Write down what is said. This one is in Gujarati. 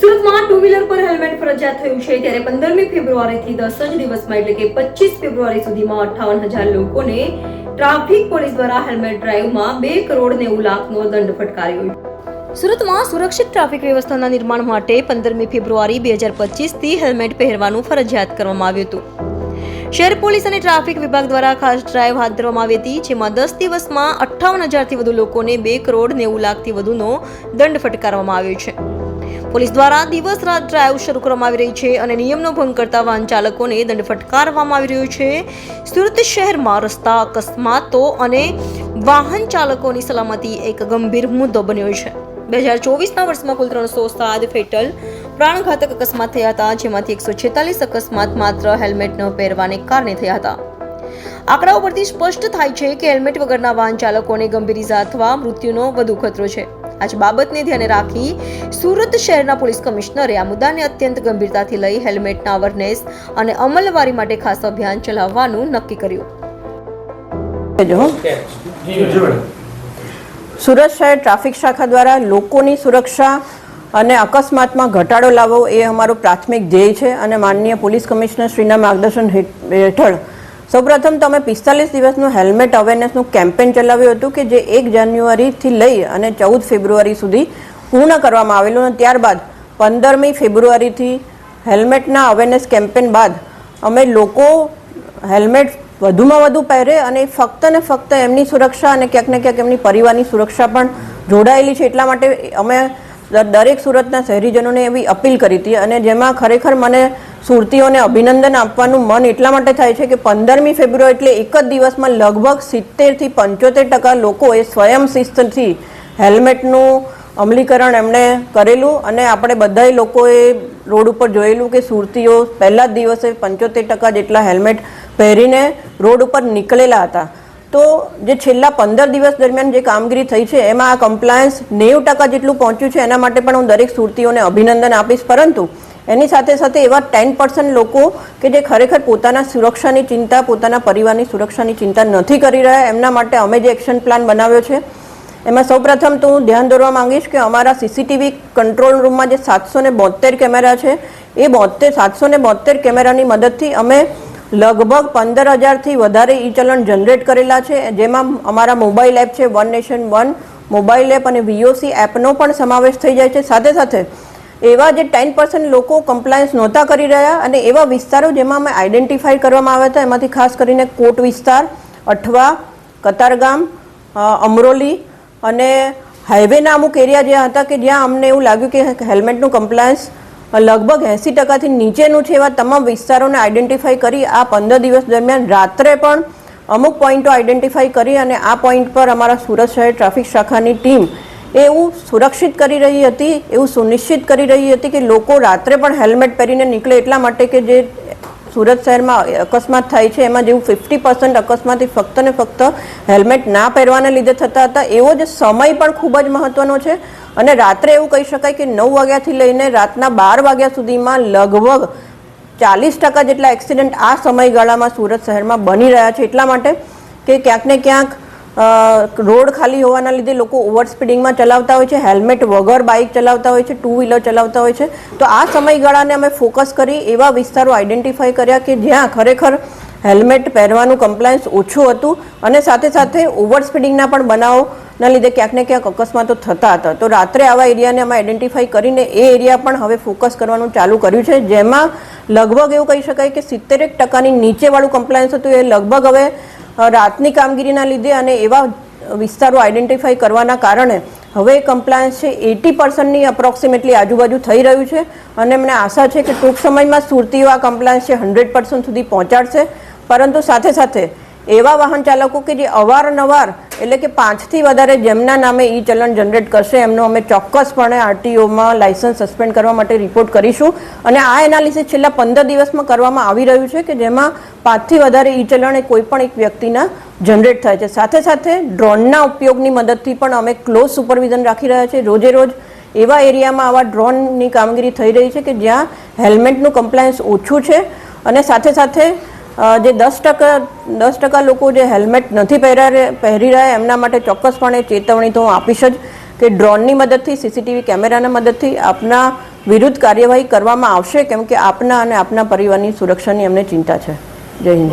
સુરતમાં ટુ વ્હીલર પર હેલ્મેટ ફરજિયાત થયું છે ત્યારે પંદરમી ફેબ્રુઆરીથી દસ જ દિવસમાં એટલે કે પચીસ ફેબ્રુઆરી સુધીમાં અઠ્ઠાવન હજાર લોકોને ટ્રાફિક પોલીસ દ્વારા હેલ્મેટ ડ્રાઈવમાં બે કરોડ નેવું લાખનો દંડ ફટકાર્યો. સુરતમાં સુરક્ષિત ટ્રાફિક વ્યવસ્થાના નિર્માણ માટે પંદરમી ફેબ્રુઆરી બે હજાર પચીસથી હેલ્મેટ પહેરવાનું ફરજિયાત કરવામાં આવ્યું હતું. શહેર પોલીસ અને ટ્રાફિક વિભાગ દ્વારા ખાસ ડ્રાઈવ હાથ ધરવામાં આવી હતી, જેમાં દસ દિવસમાં અઠ્ઠાવન હજારથી વધુ લોકોને બે કરોડ નેવું લાખથી વધુનો દંડ ફટકારવામાં આવ્યો છે. પોલીસ દ્વારા દિવસ રાત ડ્રાઈવ શરૂ કરવામાં આવી રહી છે અને નિયમનો ભંગ કરતા વાહન ચાલકોને દંડ ફટકારવામાં આવી રહ્યો છે. સુરત શહેરમાં રસ્તા અકસ્માતો અને વાહન ચાલકોની સલામતી એક ગંભીર મુદ્દો બન્યો છે. બે હજાર ચોવીસના વર્ષમાં કુલ ત્રણસો સાત ફેટલ પ્રાણઘાતક અકસ્માત થયા હતા, જેમાંથી એકસો છેતાલીસ અકસ્માત માત્ર હેલ્મેટ ન પહેરવાને કારણે થયા હતા. આંકડાઓ પરથી સ્પષ્ટ થાય છે કે હેલ્મેટ વગરના વાહન ચાલકોને ગંભીર ઇજા અથવા મૃત્યુનો વધુ ખતરો છે. આજ બાબતને ધ્યાને રાખી સુરત શહેરના પોલીસ કમિશનરે આ મુદ્દાને અત્યંત ગંભીરતાથી લઈ હેલ્મેટના અવેરનેસ અને અમલવારી માટે ખાસ અભિયાન ચલાવવાનું નક્કી કર્યું. સુરત શહેર ટ્રાફિક શાખા દ્વારા લોકોની સુરક્ષા અને અકસ્માતમાં ઘટાડો લાવવો એ અમારો પ્રાથમિક ધ્યેય છે અને માનનીય પોલીસ કમિશનર શ્રીના માર્ગદર્શન હેઠળ સૌપ્રથમ તમે પિસ્તાલીસ દિવસનું હેલ્મેટ અવેરનેસનું કેમ્પેન ચલાવ્યું હતું કે જે એક જાન્યુઆરીથી લઈ અને ચૌદ ફેબ્રુઆરી સુધી પૂર્ણ કરવામાં આવેલું અને ત્યારબાદ પંદરમી ફેબ્રુઆરીથી હેલ્મેટના અવેરનેસ કેમ્પેન બાદ અમે લોકો હેલ્મેટ વધુમાં વધુ પહેરે અને ફક્ત ને ફક્ત એમની સુરક્ષા અને ક્યાંક ને ક્યાંક એમની પરિવારની સુરક્ષા પણ જોડાયેલી છે એટલા માટે અમે દરેક સુરતના શહેરીજનોને એવી અપીલ કરી હતી અને જેમાં ખરેખર મને સુરતીઓને અભિનંદન આપવાનું મન એટલા માટે થાય છે કે પંદરમી ફેબ્રુઆરી એટલે એક જ દિવસમાં લગભગ સિત્તેરથી પંચોતેર ટકા લોકોએ સ્વયં શિસ્તથી હેલ્મેટનું અમલીકરણ એમણે કરેલું અને આપણે બધાય લોકોએ રોડ ઉપર જોયેલું કે સુરતીઓ પહેલા જ દિવસે પંચોતેર ટકા જેટલા હેલ્મેટ પહેરીને રોડ ઉપર નીકળેલા હતા. તો જે છેલ્લા પંદર દિવસ દરમિયાન જે કામગીરી થઈ છે, એમાં આ કમ્પ્લાયન્સ નેવું ટકા જેટલું પહોંચ્યું છે, એના માટે પણ હું દરેક સુરતીઓને અભિનંદન આપીશ. પરંતુ એની સાથે સાથે એવા ટેન પર્સન્ટ લોકો કે જે ખરેખર પોતાના સુરક્ષાની ચિંતા, પોતાના પરિવારની સુરક્ષાની ચિંતા નથી કરી રહ્યા. એમના માટે અમે જે એક્શન પ્લાન બનાવ્યો છે, એમાં સૌપ્રથમ તો હું ધ્યાન દોરવા માંગીશ કે અમારા સીસીટીવી કંટ્રોલ રૂમમાં જે સાતસો ને બોતેર કેમેરા છે, એ બોતેર સાતસો ને બોતેર કેમેરાની મદદથી અમે લગભગ પંદર હજારથી વધારે ઈ ચલણ જનરેટ કરેલા છે. જેમાં અમારા મોબાઈલ એપ છે one nation one mobile app અને વીઓસી એપનો પણ સમાવેશ થઈ જાય છે. સાથે સાથે એવા જે ટેન પર્સન્ટ લોકો કમ્પ્લાયન્સ નહોતા કરી રહ્યા અને એવા વિસ્તારો જેમાં અમે આઈડેન્ટિફાઈ કરવામાં આવ્યા હતા, એમાંથી ખાસ કરીને કોટ વિસ્તાર, અઠવા, કતારગામ અમરોલી અને હાઈવેના અમુક એરિયા જ્યાં હતા કે જ્યાં અમને એવું લાગ્યું કે હેલ્મેટનું કમ્પ્લાયન્સ લગભગ એંસી ટકાથી નીચેનું છે એવા તમામ વિસ્તારોને આઈડેન્ટિફાઈ કરી આ પંદર દિવસ દરમિયાન રાત્રે પણ અમુક પોઈન્ટો આઈડેન્ટિફાઈ કરી અને આ પોઈન્ટ પર અમારા સુરત શહેર ટ્રાફિક શાખાની ટીમ એવું સુરક્ષિત કરી રહી હતી, એવું સુનિશ્ચિત કરી રહી હતી કે લોકો રાત્રે પણ હેલ્મેટ પહેરીને નીકળે એટલા માટે કે જે સુરત શહેરમાં અકસ્માત થાય છે, એમાં જેવું ફિફ્ટી પર્સન્ટ અકસ્માત ફક્ત ને ફક્ત હેલ્મેટ ના પહેરવાને લીધે થતા હતા, એવો જ સમય પણ ખૂબ જ મહત્વનો છે. અને રાત્રે એવું કહી શકાય કે નવ વાગ્યાથી લઈને રાતના બાર વાગ્યા સુધીમાં લગભગ ચાલીસ ટકા જેટલા એક્સિડન્ટ આ સમયગાળામાં સુરત શહેરમાં બની રહ્યા છે. એટલા માટે કે ક્યાંક ને ક્યાંક રોડ ખાલી હોવાના લીધે લોકો ઓવર સ્પીડિંગમાં ચલાવતા હોય છે, હેલ્મેટ વગર બાઇક ચલાવતા હોય છે, ટુ વ્હીલર ચલાવતા હોય છે. તો આ સમયગાળાને અમે ફોકસ કરી એવા વિસ્તારો આઈડેન્ટિફાઈ કર્યા કે જ્યાં ખરેખર હેલ્મેટ પહેરવાનું કમ્પ્લાયન્સ ઓછું હતું અને સાથે સાથે ઓવર સ્પીડિંગના પણ બનાવોના લીધે ક્યાંક ને ક્યાંક અકસ્માતો થતા હતા. તો રાત્રે આવા એરિયાને અમે આઈડેન્ટિફાઈ કરીને એ એરિયા પણ હવે ફોકસ કરવાનું ચાલુ કર્યું છે. જેમાં લગભગ એવું કહી શકાય કે સિત્તેરેક ટકાની નીચેવાળું કમ્પ્લાયન્સ હતું. એ લગભગ હવે રાતની કામગીરીના લીધે અને એવા વિસ્તારો આઈડેન્ટિફાઈ કરવાના કારણે હવે કમ્પ્લાયન્સ છે, એટી પર્સન્ટની અપ્રોક્સિમેટલી આજુબાજુ થઈ રહ્યું છે. અને મને આશા છે કે ટૂંક સમયમાં સુરતીઓ આ કમ્પ્લાયન્સ છે હંડ્રેડ પર્સન્ટ સુધી પહોંચાડશે. પરંતુ સાથે સાથે એવા વાહન ચાલકો કે જે અવારનવાર, એટલે કે પાંચથી વધારે જેમના નામે ઈ ચલણ જનરેટ કરશે, એમનો અમે ચોક્કસપણે આરટીઓમાં લાયસન્સ સસ્પેન્ડ કરવા માટે રિપોર્ટ કરીશું. અને આ એનાલિસિસ છેલ્લા પંદર દિવસમાં કરવામાં આવી રહ્યું છે કે જેમાં પાંચથી વધારે ઈ ચલણ એ કોઈપણ એક વ્યક્તિના જનરેટ થાય છે. સાથે સાથે ડ્રોનના ઉપયોગની મદદથી પણ અમે ક્લોઝ સુપરવિઝન રાખી રહ્યા છીએ. રોજે રોજ એવા એરિયામાં આવા ડ્રોનની કામગીરી થઈ રહી છે કે જ્યાં હેલ્મેટનું કમ્પ્લાયન્સ ઓછું છે. અને સાથે સાથે જે દસ ટકા દસ ટકા લોકો જે હેલ્મેટ નથી પહેરા પહેરી રહ્યા, એમના માટે ચોક્કસપણે ચેતવણી તો હું આપીશ જ કે ડ્રોનની મદદથી, સીસીટીવી કેમેરાના મદદથી આપના વિરુદ્ધ કાર્યવાહી કરવામાં આવશે, કેમ કે આપના અને આપના પરિવારની સુરક્ષાની અમને ચિંતા છે. જય હિન્દ.